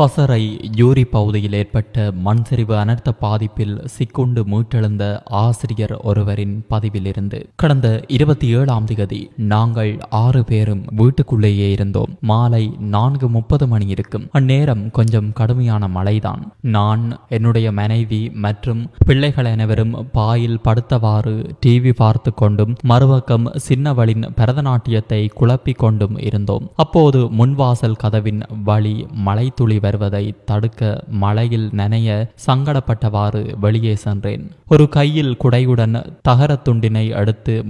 பசறை யூரி பகுதியில் ஏற்பட்ட மண் சரிவு அனர்த்த பாதிப்பில் சிக்குண்டு மீட்டெழுந்த ஆசிரியர் ஒருவரின் பதிவிலிருந்து கடந்த இருபத்தி ஏழாம் தேதி நாங்கள் ஆறு பேரும் வீட்டுக்குள்ளேயே இருந்தோம். மாலை நான்கு முப்பது மணி இருக்கும் அந்நேரம் கொஞ்சம் கடுமையான மழைதான். நான் என்னுடைய மனைவி மற்றும் பிள்ளைகள் அனைவரும் பாயில் படுத்தவாறு டிவி பார்த்து கொண்டும் மறுபக்கம் சின்னவளின் பரதநாட்டியத்தை குழப்பிக் கொண்டும் இருந்தோம். அப்போது முன்வாசல் கதவின் வழி மழை துளி வருவதை தடுக்க மழையில் நனைய சங்கடப்பட்டவாறு வெளியே சென்றேன். ஒரு கையில் குடையுடன் தகரத் துண்டினை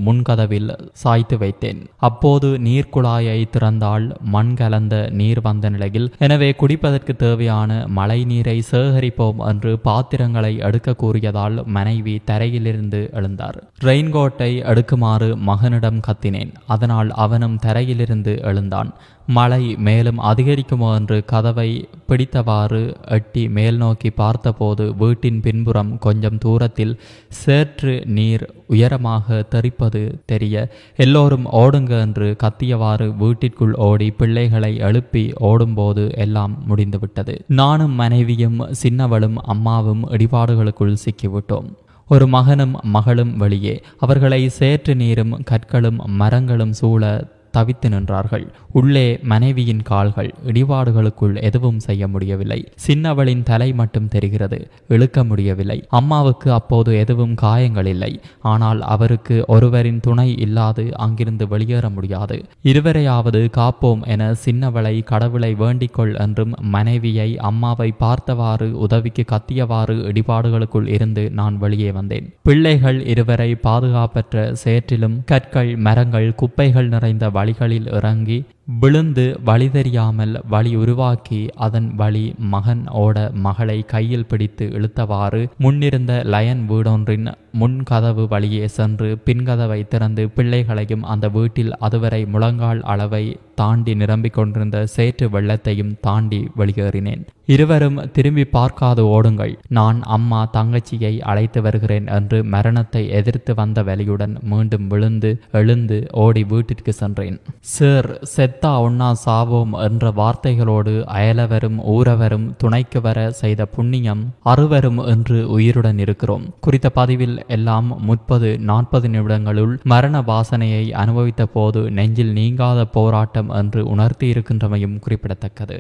முன்கதவில் சாய்த்து வைத்தேன். அப்போது நீர்க்குழாயை திறந்தால் மண் கலந்த நீர் வந்த நிலையில் எனவே குடிப்பதற்கு தேவையான மழை நீரை சேகரிப்போம் என்று பாத்திரங்களை அடுக்க கூறியதால் மனைவி தரையிலிருந்து எழுந்தார். ரெயின்கோட்டை அடுக்குமாறு மகனிடம் கத்தினேன். அதனால் அவனும் தரையிலிருந்து எழுந்தான். மழை மேலும் அதிகரிக்குமோ என்று கதவை பிடித்தவாறு எட்டி மேல் நோக்கி பார்த்தபோது வீட்டின் பின்புறம் கொஞ்சம் தூரத்தில் சேற்று நீர் உயரமாக தெரிப்பது தெரிய எல்லோரும் ஓடுங்க என்று கத்தியவாறு வீட்டிற்குள் ஓடி பிள்ளைகளை எழுப்பி ஓடும்போது எல்லாம் முடிந்துவிட்டது. நானும் மனைவியும் சின்னவளும் அம்மாவும் இடிபாடுகளுக்குள் சிக்கிவிட்டோம். ஒரு மகனும் மகளும் வெளியே. அவர்களை சேற்று நீரும் கற்களும் மரங்களும் சூழ தவித்து நின்றார்கள். உள்ளே மனைவியின் கால்கள் இடிபாடுகளுக்குள் எதுவும் செய்ய முடியவில்லை. சின்னவளின் தலை மட்டும் தெரிகிறது இழுக்க முடியவில்லை. அம்மாவுக்கு அப்போது எதுவும் காயங்கள் இல்லை. ஆனால் அவருக்கு ஒருவரின் துணை இல்லாது அங்கிருந்து வெளியேற முடியாது. இருவரையாவது காப்போம் என சின்னவளை கடவுளை வேண்டிக்கொள் என்றும் மனைவியை அம்மாவை பார்த்தவாறு உதவிக்கு கத்தியவாறு இடிபாடுகளுக்குள் இருந்து நான் வெளியே வந்தேன். பிள்ளைகள் இருவரை பாதுகாப்பற்ற சேற்றிலும் கற்கள் மரங்கள் குப்பைகள் நிறைந்த வழிகளில் இறங்கி விழுந்து வழி தெரியாமல் வழி உருவாக்கி அதன் வழி மகன் ஓட மகளை கையில் பிடித்து இழுத்தவாறு முன்னிருந்த லயன் வீடொன்றின் முன் கதவு வழியே சென்று பின்கதவை திறந்து பிள்ளைகளையும் அந்த வீட்டில் அதுவரை முழங்கால் அளவை தாண்டி நிரம்பிக் கொண்டிருந்த சேற்று வெள்ளத்தையும் தாண்டி வெளியேறினேன். இருவரும் திரும்பி பார்க்காது ஓடுங்கள். நான் அம்மா தங்கச்சியை அழைத்து வருகிறேன் என்று மரணத்தை எதிர்த்து வந்த வலியுடன் மீண்டும் விழுந்து எழுந்து ஓடி வீட்டிற்கு சென்றேன். சார் செத்தா உண்ணா சாவோம் என்ற வார்த்தைகளோடு அயலவரும் ஊரவரும் துணைக்கு வர செய்த புண்ணியம் அறுவரும் என்று உயிருடன் இருக்கிறோம். குறித்த பதிவில் எல்லாம் முப்பது நாற்பது நிமிடங்களுள் மரண வாசனையை அனுபவித்த போது நெஞ்சில் நீங்காத போராட்டம் என்று உணர்த்தி இருக்கின்றமையும் குறிப்பிடத்தக்கது.